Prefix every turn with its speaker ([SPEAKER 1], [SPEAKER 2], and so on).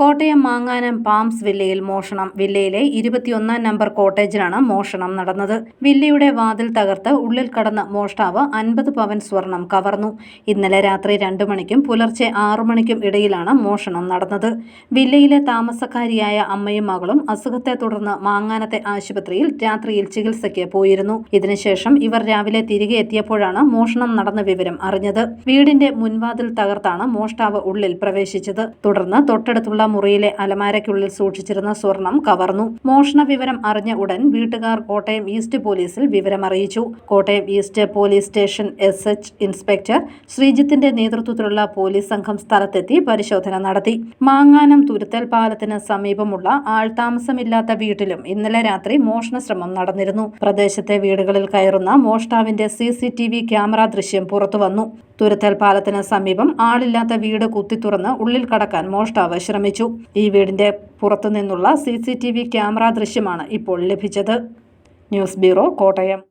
[SPEAKER 1] Kottayam മാങ്ങാനം palms വില്ലയിൽ മോഷണം. വില്ലയിലെ ഇരുപത്തിയൊന്നാം number കോട്ടേജിലാണ് മോഷണം നടന്നത്. വില്ലയുടെ വാതിൽ തകർത്ത് ഉള്ളിൽ കടന്ന മോഷ്ടാവ് അൻപത് പവൻ സ്വർണം കവർന്നു. ഇന്നലെ രാത്രി രണ്ടു മണിക്കും പുലർച്ചെ ആറു മണിക്കും ഇടയിലാണ് മോഷണം നടന്നത്. വില്ലയിലെ താമസക്കാരിയായ അമ്മയും മകളും അസുഖത്തെ തുടർന്ന് മാങ്ങാനത്തെ ആശുപത്രിയിൽ രാത്രിയിൽ ചികിത്സയ്ക്ക് പോയിരുന്നു. ഇതിനുശേഷം ഇവർ രാവിലെ തിരികെ എത്തിയപ്പോഴാണ് മോഷണം നടന്ന വിവരം അറിഞ്ഞത്. വീടിന്റെ മുൻവാതിൽ തകർത്താണ് മോഷ്ടാവ് ഉള്ളിൽ പ്രവേശിച്ചത്. തുടർന്ന് തൊട്ടടുത്തുള്ള മുറിയിലെ അലമാരയ്ക്കുള്ളിൽ സൂക്ഷിച്ചിരുന്ന സ്വർണം കവർന്നു. മോഷണ വിവരം അറിഞ്ഞ ഉടൻ വീട്ടുകാർ കോട്ടയം ഈസ്റ്റ് പോലീസിൽ വിവരമറിയിച്ചു. Kottayam east police station S H inspector ശ്രീജിത്തിന്റെ നേതൃത്വത്തിലുള്ള പോലീസ് സംഘം സ്ഥലത്തെത്തി പരിശോധന നടത്തി. മാങ്ങാനം തുരുത്തൽ പാലത്തിന് സമീപമുള്ള ആൾതാമസമില്ലാത്ത വീട്ടിലും ഇന്നലെ രാത്രി മോഷണ ശ്രമം നടന്നിരുന്നു. പ്രദേശത്തെ വീടുകളിൽ കയറുന്ന മോഷ്ടാവിന്റെ C C T V camera ദൃശ്യം പുറത്തുവന്നു. തുരുത്തൽ പാലത്തിന് സമീപം ആളില്ലാത്ത വീട് കുത്തിത്തുറന്ന് ഉള്ളിൽ കടക്കാൻ മോഷ്ടാവ് ശ്രമിച്ചു. ഈ വീടിന്റെ പുറത്തുനിന്നുള്ള സി ക്യാമറ ദൃശ്യമാണ് ഇപ്പോൾ ലഭിച്ചത്. News bureau Kottayam.